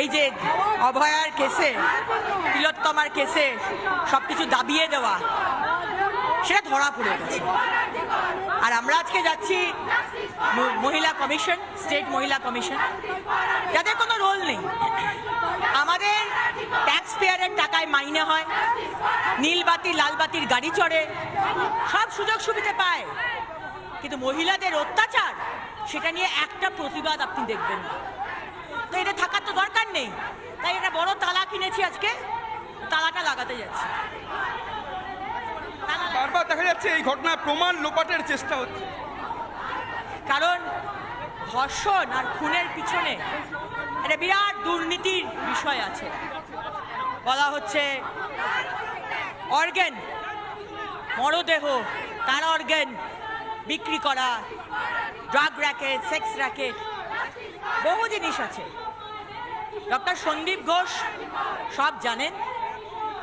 এই যে অভয়ার কেসে, তিলোত্তমার কেসে সব কিছু দাবিয়ে দেওয়া, সেটা ধরা পড়ে গেছে। আর আমরা আজকে যাচ্ছি মহিলা কমিশন, স্টেট মহিলা কমিশন। যাদের কোনো রোল নেই। আমাদের ট্যাক্স পেয়ারের টাকায় মাইনে হয়, নীল বাতি, লাল বাতির গাড়ি চড়ে, সব সুযোগ সুবিধা পায়। কিন্তু মহিলাদের অত্যাচার, সেটা নিয়ে একটা প্রতিবাদ আপনি দেখবেন না। তো এটা থাকার তো দরকার নেই। তাই একটা বড় তালা কিনেছি আজকে তালাটা লাগাতে যাচ্ছি। বারবার দেখা যাচ্ছে এই ঘটনায় প্রমাণ লোপাটের চেষ্টা হচ্ছে। কারণ ধর্ষণ আর খুনের পিছনে একটা বিরাট দুর্নীতির বিষয় আছে। বলা হচ্ছে অর্গেন মরদেহ তার অর্গেন বিক্রি করা ড্রাগ র্যাকেট সেক্স র্যাকেট বহু জিনিস আছে। ডক্টর সন্দীপ ঘোষ সব জানেন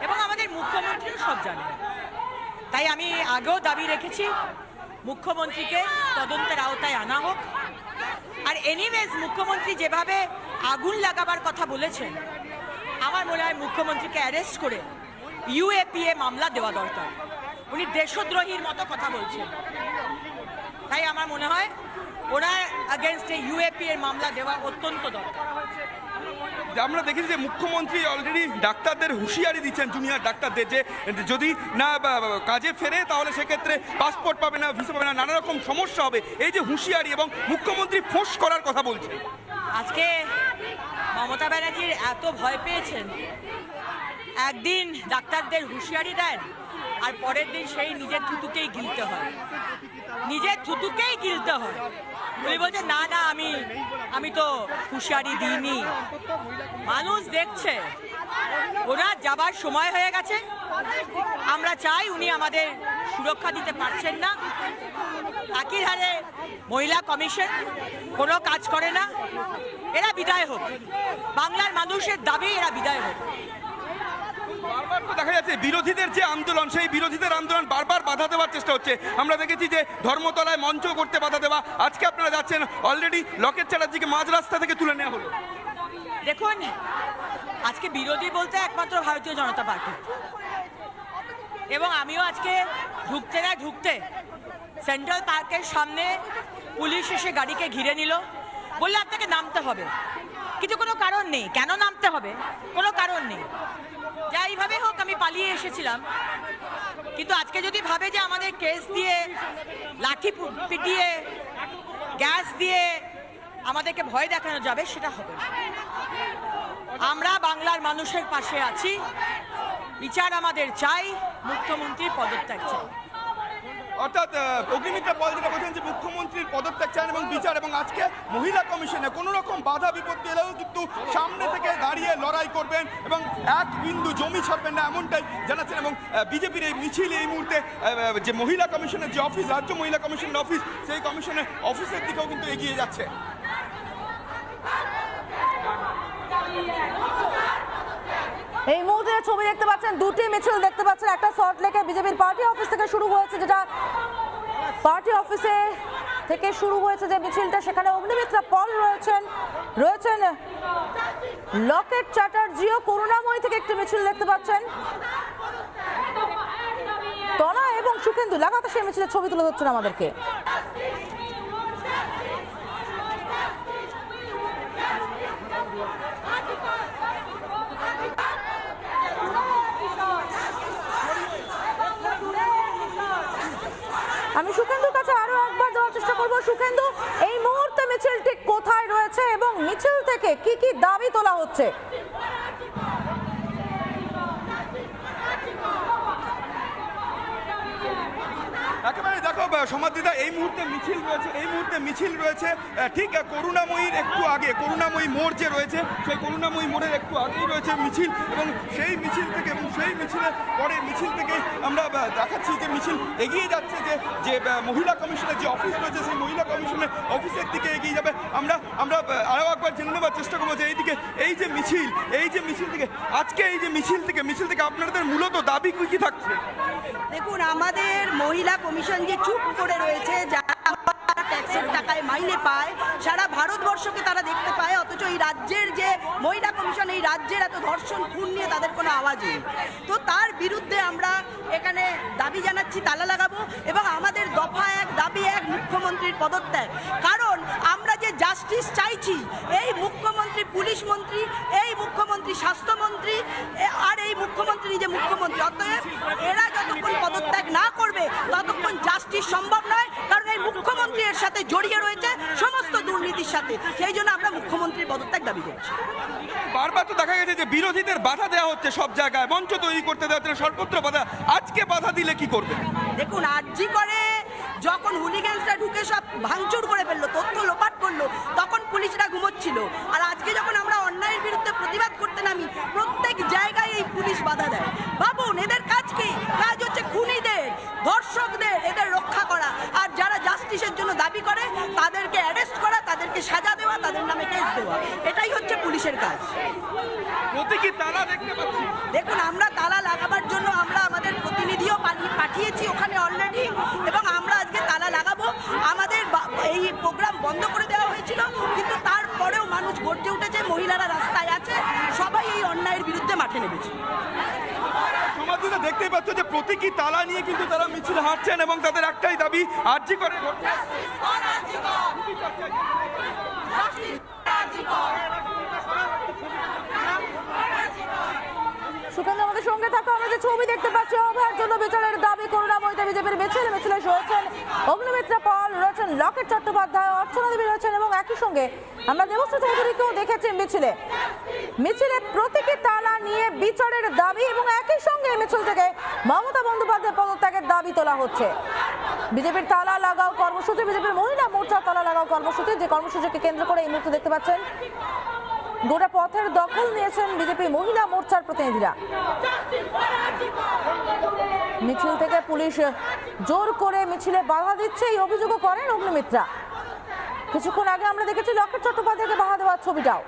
এবং আমাদের মুখ্যমন্ত্রীও সব জানেন। তাই আমি আগেও দাবি রেখেছি, মুখ্যমন্ত্রীকে তদন্তের আওতায় আনা হোক। আর এনিওয়েজ মুখ্যমন্ত্রী যেভাবে আগুন লাগাবার কথা বলেছেন, আমার মনে হয় মুখ্যমন্ত্রীকে অ্যারেস্ট করে ইউএপিএ মামলা দেওয়া দরকার। উনি দেশদ্রোহীর মতো কথা বলছেন। তাই আমার মনে হয় ওনার আগেনস্টে ইউএপি এর মামলা দেওয়া অত্যন্ত দরকার। আমরা দেখেছি যে মুখ্যমন্ত্রী অলরেডি ডাক্তারদের হুঁশিয়ারি দিচ্ছেন জুনিয়র ডাক্তারদের যে, যদি না কাজে ফেরে, তাহলে সেক্ষেত্রে পাসপোর্ট পাবে না ভিসা পাবে না নানা রকম সমস্যা হবে। এই যে হুঁশিয়ারি এবং মুখ্যমন্ত্রী ফোঁস করার কথা বলছে। আজকে মমতা ব্যানার্জির এত ভয় পেয়েছেন, একদিন ডাক্তারদের হুঁশিয়ারি দেন আর পরের দিন সেই নিজের থুতুকেই গিলতে হয়। নিজের থুতুকেই গিলতে হয়। উনি বলছে, না না, আমি আমি তো হুঁশিয়ারি দিইনি। মানুষ দেখছে ওনার যাবার সময় হয়ে গেছে। আমরা চাই উনি আমাদের সুরক্ষা দিতে পারছেন না। একই হারে মহিলা কমিশন, কোনো কাজ করে না। এরা বিদায় হোক। বাংলার মানুষের দাবি, এরা বিদায় হোক। দেখা যাচ্ছে, বিরোধীদের যে আন্দোলন, সেই বিরোধীদের আন্দোলন বারবার বাধা দেওয়ার চেষ্টা হচ্ছে। আমরা দেখেছি যে ধর্মতলায় মঞ্চ করতে বাধা দেওয়া। আজকে আপনারা যাচ্ছেন অলরেডি লকেট চ্যাটার্জিকে মাঝ রাস্তা থেকে তুলে নেওয়া হলো। দেখুন, আজকে বিরোধী বলতে একমাত্র ভারতীয় জনতা পার্টি। এবং আমিও আজকে ঢুকতে না ঢুকতে সেন্ট্রাল পার্কের সামনে পুলিশ এসে গাড়িকে ঘিরে নিল। বললে, আপনাকে নামতে হবে। কিন্তু কোনো কারণ নেই। কেন নামতে হবে? কোনো কারণ নেই। যাইভাবে হোক, আমি পালিয়ে এসেছিলাম। কিন্তু আজকে যদি ভাবে যে আমাদের কেস দিয়ে, লাঠি পিটিয়ে গ্যাস দিয়ে আমাদেরকে ভয় দেখানো যাবে, সেটা হবে আমরা বাংলার মানুষের পাশে আছি। বিচার আমাদের চাই, মুখ্যমন্ত্রীর পদত্যাগ চাই। অর্থাৎ অগ্নিমিত্রা পল যেটা বলছেন যে মুখ্যমন্ত্রীর পদত্যাগ চান এবং বিচার এবং আজকে মহিলা কমিশনে কোনো রকম বাধা বিপত্তি এলেও কিন্তু সামনে থেকে দাঁড়িয়ে লড়াই করবেন এবং এক বিন্দু জমি ছাড়বেন না এমনটাই জানাচ্ছেন এবং বিজেপির এই মিছিল এই মুহূর্তে যে মহিলা কমিশনের যে অফিস, রাজ্য মহিলা কমিশনের অফিস, সেই কমিশনের অফিসের দিকেও কিন্তু এগিয়ে যাচ্ছে। এই মুহূর্তে ছবি দেখতে পাচ্ছেন, দুটি মিছিল দেখতে পাচ্ছেন, একটা সল্ট লেকে বিজেপির পার্টি অফিস থেকে শুরু হয়েছে, যেটা পার্টি অফিসে থেকে শুরু হয়েছে যে মিছিলটা, সেখানে অগ্নিমিত্রা পল রয়েছেন। রয়েছেন লকেট চ্যাটার্জিও করুণাময়ী থেকে একটি মিছিল দেখতে পাচ্ছেন। তনা এবং সুখেন্দু লাগাতার সেই মিছিলের ছবি তুলে ধরছেন আমাদেরকে আমি সুখেন্দুর কাছে আরও একবার যাওয়ার চেষ্টা করব সুখেন্দু এই মুহূর্তে মিছিলটি কোথায় রয়েছে এবং মিছিল থেকে কি কি দাবি তোলা হচ্ছে একেবারে দেখো বা, সমাধিদা এই মুহূর্তে মিছিল রয়েছে, এই মুহূর্তে মিছিল রয়েছে। ঠিক করুণাময়ীর একটু আগে, করুণাময়ী মোড় যে রয়েছে, সেই করুণাময়ী মোড়ের একটু আগেই রয়েছে মিছিল এবং সেই মিছিল থেকে এবং সেই মিছিলের পরে মিছিল থেকে আমরা দেখাচ্ছি যে মিছিল এগিয়ে যাচ্ছে যে যে মহিলা কমিশনের যে অফিস রয়েছে, সেই মহিলা কমিশনের অফিসের দিকে এগিয়ে যাবে। আমরা আমরা আরও একবার জেনে নেওয়ার চেষ্টা করব যে এইদিকে এই যে মিছিল, এই যে মিছিল থেকে, আজকে এই যে মিছিল থেকে মিছিল থেকে আপনাদের মূলত দাবি কি থাকছে? দেখুন, আমাদের মহিলা কমিশন যে চুপ করে রয়েছে, যারা ট্যাক্সের টাকায় মাইনে পায়, সারা ভারতবর্ষকে তারা দেখতে পায়, অথচ এই রাজ্যের যে মহিলা কমিশন, এই রাজ্যের এত ধর্ষণ, খুন নিয়ে তাদের কোনো আওয়াজ নেই। তো তার বিরুদ্ধে আমরা এখানে দাবি জানাচ্ছি, তালা লাগাবো, এবং আমাদের দফা এক, দাবি এক, মুখ্যমন্ত্রীর পদত্যাগ। কারণ আমরা যে জাস্টিস চাইছি, এই মুখ্যমন্ত্রী, পুলিশ মন্ত্রী, এই মুখ্যমন্ত্রী, স্বাস্থ্যমন্ত্রী আর এই মুখ্যমন্ত্রী নিজে মুখ্যমন্ত্রী, অতএব এরা যতক্ষণ পদত্যাগ না করবে ততক্ষণ সম্ভব নয় কারণ এই মুখ্যমন্ত্রী এর সাথে জড়িয়ে রয়েছে সমস্ত দুর্নীতির সাথে। সেই জন্য আমরা মুখ্যমন্ত্রীর পদত্যাগ দাবি করছি। বারবার তো দেখা গেছে যে বিরোধীদের বাধা দেওয়া হচ্ছে সব জায়গায় মঞ্চ তৈরি করতে দেওয়া হচ্ছে সর্বত্র বাধা। আজকে বাধা দিলে কি করবে? দেখুন আরজি করে যখন হুলিগ্যান্সরা ঢুকে সব ভাঙচুর করে ফেলল তথ্য লোপাট করল তখন পুলিশরা ঘুমোচ্ছিল। আর আজকে যখন আমরা অন্যায়ের বিরুদ্ধে প্রতিবাদ করতে নামি প্রত্যেক জায়গায় এই পুলিশ বাধা দেয়। তাদেরকে অ্যারেস্ট করা তাদেরকে সাজা দেওয়া তাদের নামে কেস দেওয়া। এটাই হচ্ছে পুলিশের কাজ। প্রতীকী তারা দেখতে পাচ্ছি। দেখুন আমরা তালা লাগাবার জন্য আমরা আমাদের প্রতিনিধিও পালি- পাঠিয়েছি ওখানে অলরেডি এবং আমরা আজকে তালা লাগাবো আমাদের বা- এই প্রোগ্রাম বন্ধ করে দেওয়া হয়েছিল কিন্তু তারপরেও মানুষ গর্জে উঠেছে মহিলারা রাস্তায় আছে সবাই এই অন্যায়ের বিরুদ্ধে মাঠে নেমেছে সমাজীরা দেখতেই পাচ্ছ যে প্রতীকী তালা নিয়ে কিন্তু তারা মিছিল হাঁটছেন এবং তাদের একটাই দাবি আর্জি করে আমাদের সঙ্গে থাকো, আমরা যে ছবি দেখতে পাচ্ছি, অভয়ার জন্য বিচারের দাবি করুণাময়িতা বিজেপির মিছিল, মিছিলে রয়েছেন অগ্নিমিত্রা পাল, রয়েছেন লকেট চট্টোপাধ্যায়, অর্চনা দেবী রয়েছেন এবং একই সঙ্গে আমরা দেবশ্রী চৌধুরীকেও দেখেছি মিছিলে। মিছিলে প্রতীকী তালা নিয়ে বিচারের দাবি এবং একই সঙ্গে মিছিল থেকে মমতা বন্দ্যোপাধ্যায় পদত্যাগের দাবি তোলা হচ্ছে। বিজেপির তালা লাগাও কর্মসূচি, বিজেপির মহিলা মোর্চা তালা লাগাও কর্মসূচি, যে কর্মসূচিকে কেন্দ্র করে এই মুহূর্তে দেখতে পাচ্ছেন গোটা পথের দখল নিয়েছেন বিজেপি মহিলা মোর্চার প্রতিনিধিরা। মিছিল থেকে পুলিশ জোর করে মিছিলে বাধা দিচ্ছে, এই অভিযোগও করেন অগ্নিমিত্রা। কিছুক্ষণ আগে আমরা দেখেছি লকেট চট্টোপাধ্যায়কে বাধা দেওয়ার ছবিটাও।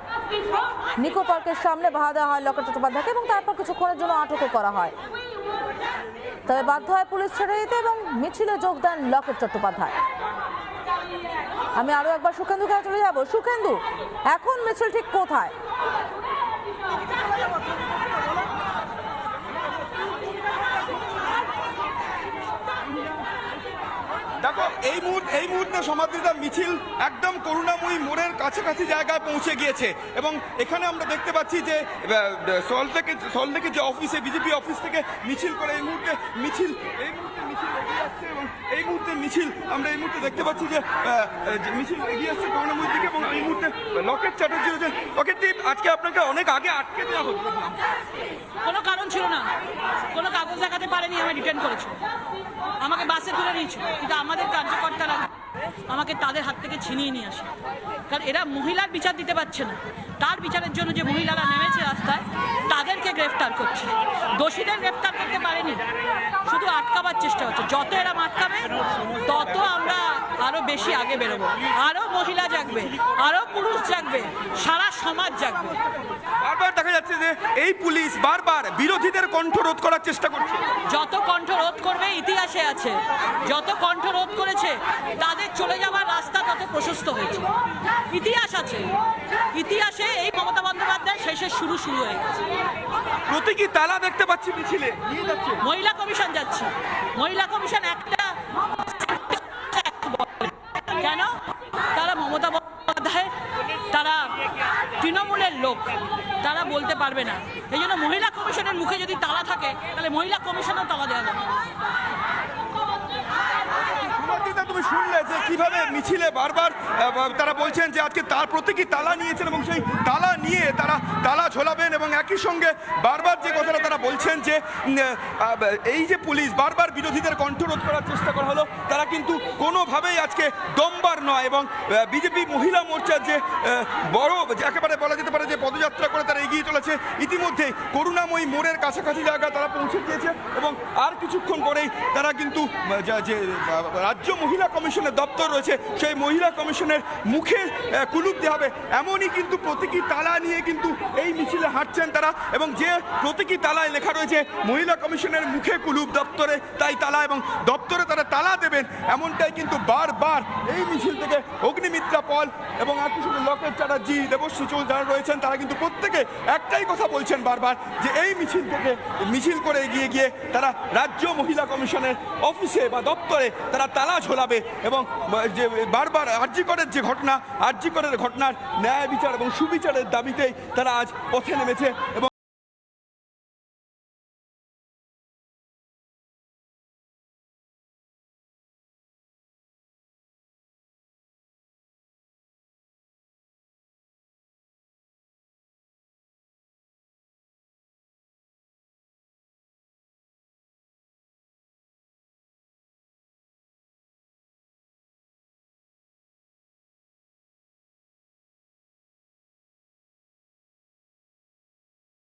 নিকো পার্কের সামনে বাধা দেওয়া হয় লকেট চট্টোপাধ্যায়কে এবং তারপর কিছুক্ষণের জন্য আটকও করা হয়। তবে বাধ্য হয় পুলিশ ছেড়ে দিতে এবং মিছিলে যোগ দেন লকেট চট্টোপাধ্যায়। আমি আরও একবার সুখেন্দু কাছে চলে যাব। সুখেন্দু এখন মিছিল ঠিক কোথায়? দেখো এই মুহূর্তে এই মুহূর্তে সমাধিতা মিছিল একদম করুণাময়ী মোড়ের কাছাকাছি জায়গায় পৌঁছে গিয়েছে এবং এখানে আমরা দেখতে পাচ্ছি যে সল থেকে সল থেকে যে অফিসে, বিজেপি অফিস থেকে মিছিল করে এই মুহূর্তে মিছিল এই মুহূর্তে মিছিল এগিয়ে আসছে এবং এই মুহূর্তে মিছিল আমরা এই মুহূর্তে দেখতে পাচ্ছি যে মিছিল এগিয়ে আসছে করুণাময়ীর দিকে এবং এই মুহূর্তে লকেট চ্যাটার্জি রয়েছেন লকেট দীপ আজকে আপনাকে অনেক আগে আটকে দেওয়া হচ্ছে কোনো কারণ ছিল না। কোনো কাগজ দেখাতে পারেনি, আমি রিটার্ন করেছি। আমাকে বাসে তুলে নিয়েছিল কিন্তু আমাদের কার্যকর্তারা আমাকে তাদের হাত থেকে ছিনিয়ে নিয়ে আসে। কারণ এরা মহিলার বিচার দিতে পারছে না। তার বিচারের জন্য যে মহিলারা নেমেছে রাস্তায় তাদেরকে গ্রেফতার করছে। দোষীদের গ্রেফতার করতে পারেনি। শুধু আটকাবার চেষ্টা হচ্ছে। যত এরা আটকাবে তত আমরা আরও বেশি আগে বেরোবো। আরও মহিলা জাগবে আরও পুরুষ জাগবে সারা সমাজ জাগবে। বারবার দেখা যাচ্ছে যে এই পুলিশ বারবার বিরোধীদের কণ্ঠ রোধ করার চেষ্টা করছে। যত কণ্ঠ রোধ করবে ইতিহাসে আছে। যত কণ্ঠ রোধ করেছে তাদের চলে যাওয়ার রাস্তা তত প্রশস্ত হয়েছে। ইতিহাস আছে। ইতিহাসে এই মমতা বন্দ্যোপাধ্যায় শেষের শুরু শুরু হয়ে গেছে। প্রতীকী তালা দেখতে পাচ্ছি মিছিলে মহিলা কমিশন যাচ্ছে। মহিলা কমিশন একটা কেন? তারা মমতা বন্দ্যোপাধ্যায় তারা তৃণমূলের লোক। তারা বলতে পারবে না। এই জন্য মহিলা কমিশনের মুখে যদি তালা থাকে তাহলে মহিলা কমিশনও তালা দেওয়া যাবে না। সুমন্তিতা, তুমি শুনলে যে কীভাবে মিছিলে বারবার তারা বলছেন যে আজকে তার প্রতীকী তালা নিয়েছেন এবং সেই তালা নিয়ে তারা তালা ঝোলাবেন এবং একই সঙ্গে বারবার যে কথাটা তারা বলছেন যে এই যে পুলিশ বারবার বিরোধীদের কণ্ঠরোধ করার চেষ্টা করা হলো, তারা কিন্তু কোনোভাবেই আজকে দমবার নয় এবং বিজেপি মহিলা মোর্চার যে বড়, একেবারে বলা যেতে পারে যে পদযাত্রা করে তারা এগিয়ে চলেছে ইতিমধ্যে করুণাময়ী মোড়ের কাছাকাছি জায়গা তারা পৌঁছে গিয়েছে এবং আর কিছুক্ষণ পরেই তারা কিন্তু যে রাজ্য মহিলা কমিশনের দপ্তর রয়েছে, সেই মহিলা কমিশনের মুখে কুলুপ দেওয়া হবে। এমনই কিন্তু প্রতীকী তালা নিয়ে কিন্তু এই মিছিলে হাঁটছেন তারা এবং যে প্রতীকী তালায় লেখা রয়েছে, মহিলা কমিশনের মুখে কুলুপ দপ্তরে তাই তালা এবং দপ্তরে তারা তালা দেবেন, এমনটাই কিন্তু বারবার এই মিছিল থেকে অগ্নিমিত্রা পল এবং একই সঙ্গে লকেট চ্যাটার্জি দেবশ্রী চৌল যারা রয়েছেন, তারা কিন্তু প্রত্যেকে একটাই কথা বলছেন বারবার যে এই মিছিল থেকে, মিছিল করে এগিয়ে গিয়ে তারা রাজ্য মহিলা কমিশনের অফিসে বা দপ্তরে তারা তালা ঝোলাবে এবং যে বারবার আর্যিকরের যে ঘটনা আর্যিকরের ঘটনার ন্যায় বিচার এবং সুবিচারের দাবিতেই তারা আজ পথে নেমেছে এবং